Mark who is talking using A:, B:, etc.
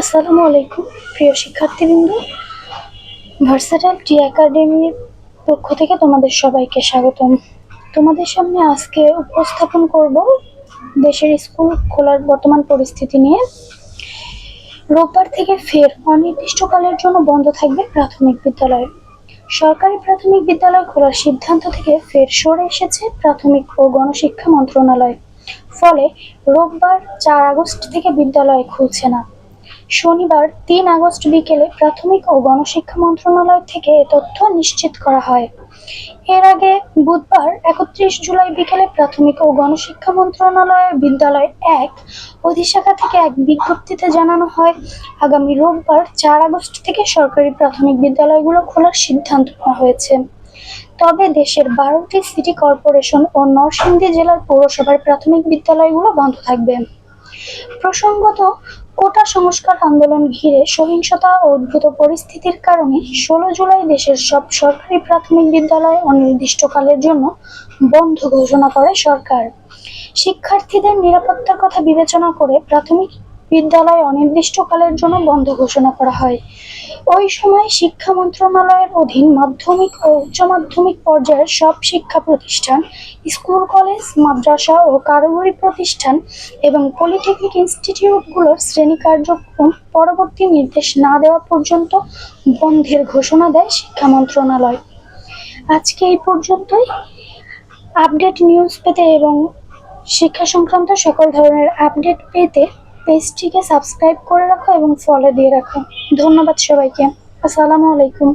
A: আসসালামু আলাইকুম, প্রিয় শিক্ষার্থীবৃন্দ। ভার্সাটাইল টি একাডেমির পক্ষ থেকে তোমাদের সবাইকে স্বাগতম। তোমাদের সামনে আজকে উপস্থাপন করব দেশের স্কুল খোলার বর্তমান পরিস্থিতি নিয়ে। রোববার থেকে ফের অনির্দিষ্টকালের জন্য বন্ধ থাকবে প্রাথমিক বিদ্যালয়। সরকারি প্রাথমিক বিদ্যালয় খোলার সিদ্ধান্ত থেকে ফের সরে এসেছে প্রাথমিক ও গণশিক্ষা মন্ত্রণালয়। ফলে রোববার চার আগস্ট থেকে বিদ্যালয় খুলছে না। শনিবার, তিন আগস্ট বিকেলে প্রাথমিক ও গণশিক্ষা মন্ত্রণালয় থেকে এ তথ্য নিশ্চিত করা হয়। এর আগে বুধবার, একত্রিশ জুলাই বিকেলে প্রাথমিক ও গণশিক্ষা মন্ত্রণালয়ের বিদ্যালয় এক, অধিশাখা থেকে এক বিজ্ঞপ্তিতে জানানো হয়, আগামী রোববার, চার আগস্ট থেকে সরকারি প্রাথমিক বিদ্যালয়গুলো খোলার সিদ্ধান্ত নেওয়া হয়েছে। তবে দেশের বারোটি সিটি কর্পোরেশন ও নরসিংদী জেলার পৌরসভার প্রাথমিক বিদ্যালয়গুলো বন্ধ থাকবে। প্রসঙ্গত কোটা সংস্কার আন্দোলন ঘিরে সহিংসতা ও উদ্ভূত পরিস্থিতির কারণে ষোলো জুলাই দেশের সব সরকারি প্রাথমিক বিদ্যালয় অনির্দিষ্টকালের জন্য বন্ধ ঘোষণা করে সরকার। শিক্ষার্থীদের নিরাপত্তার কথা বিবেচনা করে প্রাথমিক বিদ্যালয় অনির্দিষ্টকালের জন্য বন্ধ ঘোষণা করা হয়। ওই সময় শিক্ষা মন্ত্রণালয়ের অধীন মাধ্যমিক ও উচ্চ মাধ্যমিক পর্যায়ের সব শিক্ষা প্রতিষ্ঠান, স্কুল, কলেজ, মাদ্রাসা ও কারিগরি প্রতিষ্ঠান এবং পলিটেকনিক ইনস্টিটিউটগুলোর শ্রেণি কার্যক্রম পরবর্তী নির্দেশ না দেওয়া পর্যন্ত বন্ধের ঘোষণা দেয় শিক্ষা মন্ত্রণালয়। আজকে এই পর্যন্তই। আপডেট নিউজ পেতে এবং শিক্ষা সংক্রান্ত সকল ধরনের আপডেট পেতে পেজটিকে সাবস্ক্রাইব করে রাখো এবং ফলো দিয়ে রাখো। ধন্যবাদ সবাইকে। আসসালামু আলাইকুম।